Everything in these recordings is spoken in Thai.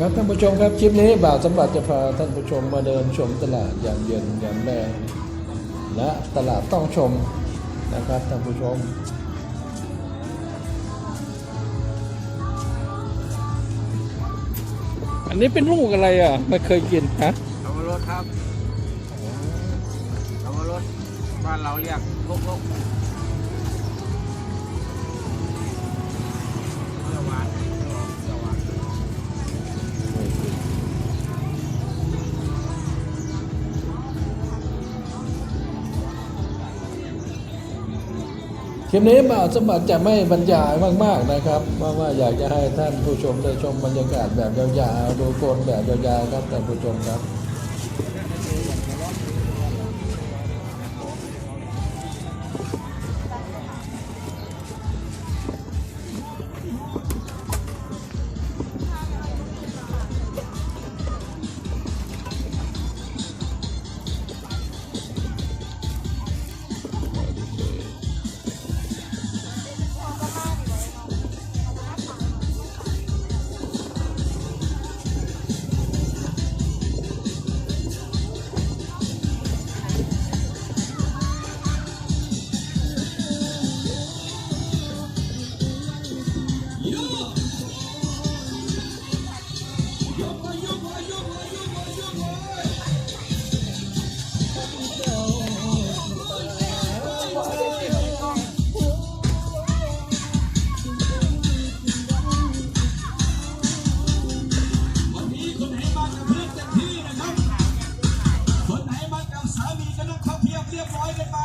ครับท่านผู้ชมครับคลิปนี้บ่าวสมบัติจะพาท่านผู้ชมมาเดินชมตลาดยามเย็นยามแรงและตลาดต้องชมนะครับท่านผู้ชม อันนี้เป็นลูกอะไรอะไม่เคยกินฮะสับปะรดครับสับปะรดบ้านเราเรียกลกลก คลิปนี้บ่าวสมบัติจะไม่บรรยายมากๆนะครับว่าว่าอยากจะให้ท่านผู้ชมได้ชมบรรยากาศแบบยาวๆดูโกนแบบยาวๆครับท่านผู้ชมครับ เพียบเรียบร้อยกันไป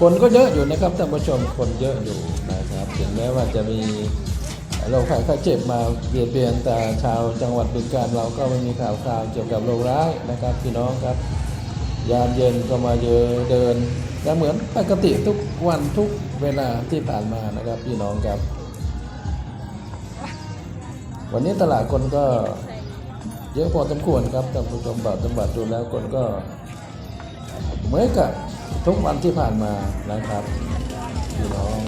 คนก็เยอะอยู่นะครับท่านผู้ชมคนเยอะอยู่นะครับ ถึงแม้ว่าจะมีโรคภัยไข้เจ็บมาเบียดเบียนแต่ชาวจังหวัดบึงกาฬเราก็ไม่มีข่าวคราวเกี่ยวกับโรคร้ายนะครับพี่น้องครับ ยามเย็นก็มาเยอะเดินก็เหมือนปกติทุกวันทุกเวลาที่ผ่านมานะครับพี่น้องครับ วันนี้ตลาดคนก็เยอะพอสมควรครับท่านผู้ชมบ่าวจังหวัดดูแล้วคนก็เหมือนกับ ทุกวันที่ผ่านมานะครับพี่น้อง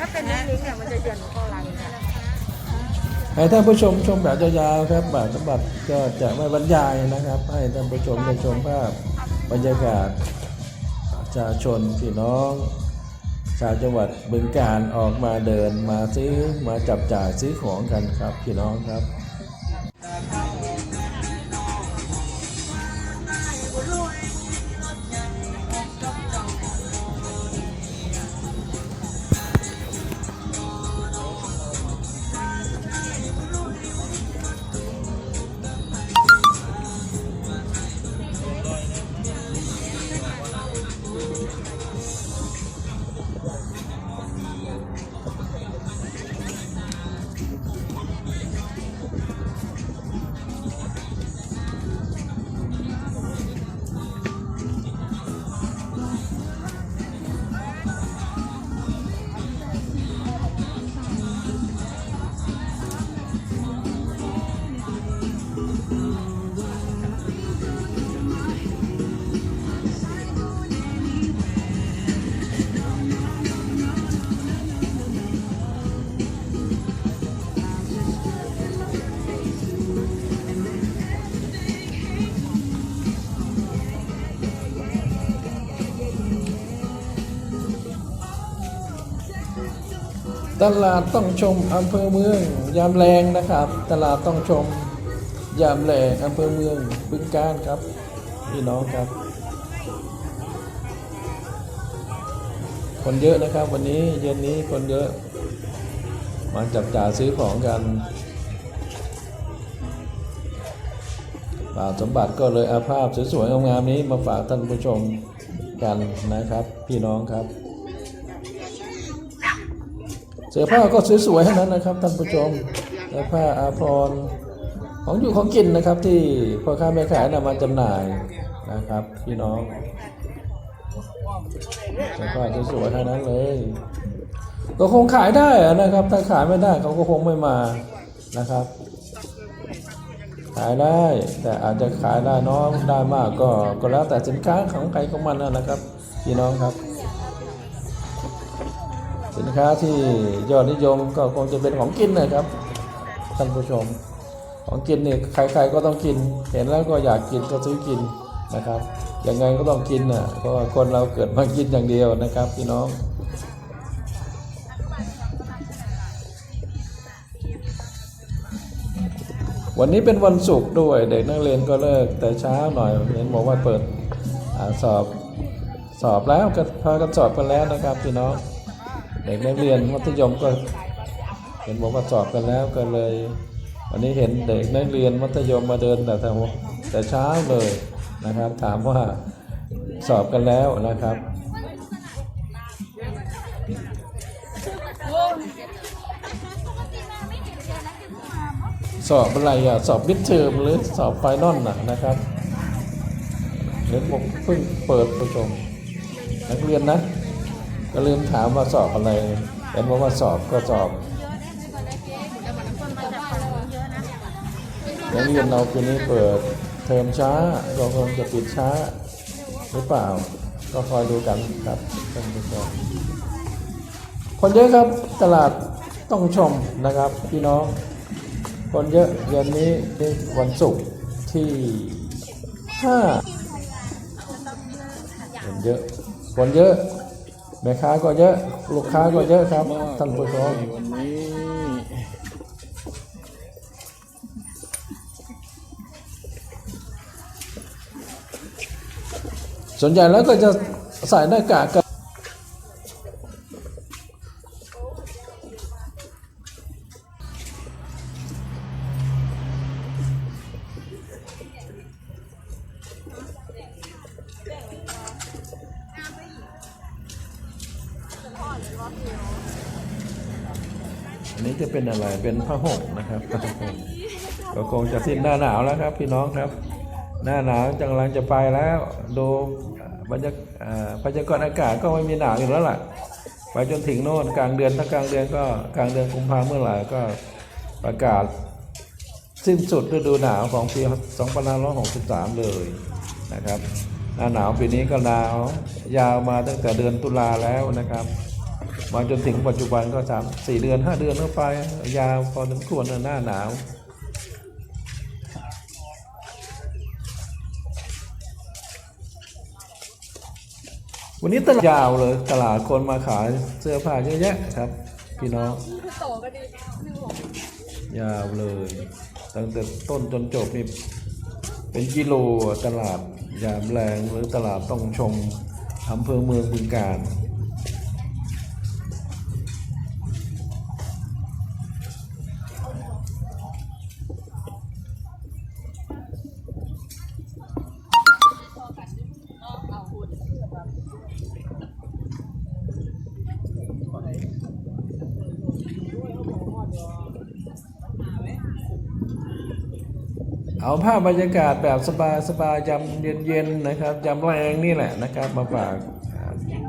ถ้าเป็นลิ้นลิ้นเนี่ยมันจะเยือนเข้ารังเนี่ยให้ท่านผู้ชมชมแบบยาวๆครับบาทสมบัติก็จะไม่บรรยายนะครับ ให้ท่านผู้ชมได้ชมภาพบรรยากาศ ชาชนพี่น้อง ชาวจังหวัดบึงการออกมาเดินมาซื้อมาจับจ่ายซื้อของกันครับพี่น้องครับ ตลาดต้องชมอำเภอเมือง ยามแรงนะครับ ตลาดต้องชมยามแรงอำเภอเมืองบึงการครับพี่น้องครับ คนเยอะนะครับ วันนี้เย็นนี้คนเยอะ มาจับจ่ายซื้อของกันบ่าวสมบัติก็เลยเอาภาพสวยๆงามๆนี้มาฝากท่านผู้ชมกันนะครับ พี่น้องครับ เสื้อผ้าก็สวยๆทั้งนั้นนะครับท่านผู้ชมเสื้อผ้าอาภรณ์ของอยู่ของกินนะครับที่พ่อค้าแม่ขายนำมาจำหน่ายนะครับพี่น้องเสื้อผ้าสวยๆทั้งนั้นเลย ก็คงขายได้นะครับ ถ้าขายไม่ได้เขาก็คงไม่มานะครับ ขายได้แต่อาจจะขายได้น้อยได้มากก็ก็แล้วแต่สินค้าของใครของมันนะครับ พี่น้องครับ นค้าที่ยอดนิยมก็คงจะเป็นของกินนะครับท่านผู้ชม ของกินนี่ใครๆก็ต้องกิน เห็นแล้วก็อยากกินก็ซื้อกินนะครับยังไงก็ต้องกินน่ะเพราะว่าคนเราเกิดมากินอย่างเดียวนะครับพี่น้องวันนี้เป็นวันศุกร์ด้วยเด็กนักเรียนก็เลิกแต่เช้าหน่อยเห็นบอกว่าเปิดอสอบสอบแล้วก็พากันสอบกันแล้วนะครับพี่น้อง เด็กนักเรียนมัธยมก็เห็นบอกว่าสอบกันแล้วก็เลย วันนี้เห็นเด็กนักเรียนมัธยมมาเดินแต่แต่เช้าเลยนะครับ ถามว่าสอบกันแล้วนะครับสอบอะไรอะสอบมิดเทอมหรือสอบไฟนอลน่ะนะครับเห็นบอกเพิ่งเปิดประชมนักเรียนนะ ก็ลืมถามว่าสอบอะไรเห็นบอกว่าสอบก็สอบนักเรียนเราปีนี้เปิดเทอมช้าก็คงจะปิดช้าหรือเปล่า ก็คอยดูกันครับท่านผู้ชมคนเยอะครับตลาดต้องชมนะครับพี่น้อง คนเยอะเย็นนี้เป็นวันศุกร์ที่ห้าคนเยอะคนเยอะ แม่ค้าก็เยอะ ลูกค้าก็เยอะครับท่านผู้ชมวันนี้ส่วนใหญ่แล้วก็จะใส่หน้ากากกัน อันนี้จะเป็นอะไรเป็นผ้าห่มนะครับผ้าห่มก็คงจะสิ้นหน้าหนาวแล้วครับ พี่น้องครับ หน้าหนาวกำลังจะไปแล้วดูบรรยากาพยากรณ์อากาศก็ไม่มีหนาวอยู่แล้วล่ะไปจนถึงโน่นกลางเดือนถ้ากลางเดือนก็กลางเดือนกุมภาเมื่อไหร่ก็ประกาศสิ้นสุดฤดูหนาวของปี 2563 เลยนะครับ หน้าหนาวปีนี้ก็หนาวยาวมาตั้งแต่เดือนตุลาแล้วนะครับ มาจนถึงปัจจุบันก็สามสี่เดือนห้าเดือนเข้าไป ยาวพอสมควรหน้าหนาววันนี้ตลาดยาวเลยตลาดคนมาขายเสื้อผ้าเยอะแยะครับ พี่น้องยาวเลยตั้งแต่ต้นจนจบนี่เป็นกิโลตลาดยามแรงหรือตลาดต้องชมอำเภอเมืองบึงการ เอาภาพบรรยากาศแบบสบายสบายยำเย็นๆนะครับยำแรงนี่แหละนะครับ มาฝาก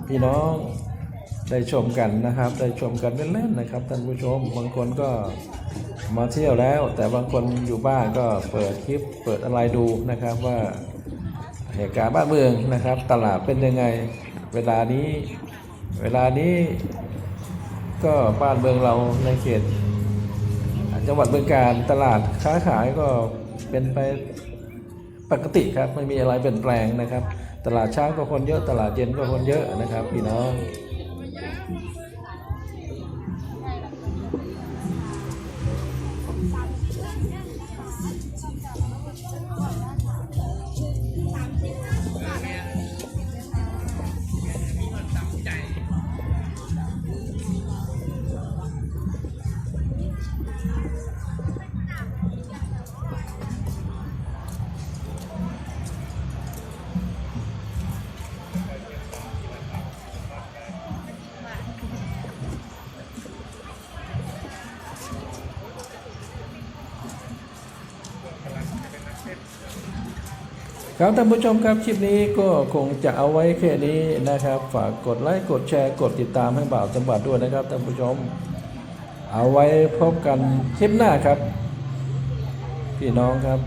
พี่น้องได้ชมกันนะครับ ได้ชมกันเล่นๆนะครับท่านผู้ชมบางคนก็มาเที่ยวแล้ว แต่บางคนอยู่บ้านก็เปิดคลิปเปิดอะไรดูนะครับว่าเหตุการณ์บ้านเมืองนะครับ ตลาดเป็นยังไง เวลานี้เวลานี้ก็บ้านเมืองเราในเขตจังหวัดบึงการตลาดค้าขายก็ เป็นไปปกติครับไม่มีอะไรเปลี่ยนแปลงนะครับ ตลาดเช้าก็คนเยอะตลาดเย็นก็คนเยอะนะครับ พี่น้อง ครับท่านผู้ชมครับคลิปนี้ก็คงจะเอาไว้แค่นี้นะครับ ฝากกดไลค์กดแชร์กดติดตามให้บ่าวจังหวัดด้วยนะครับท่านผู้ชม เอาไว้พบกันคลิปหน้าครับ พี่น้องครับ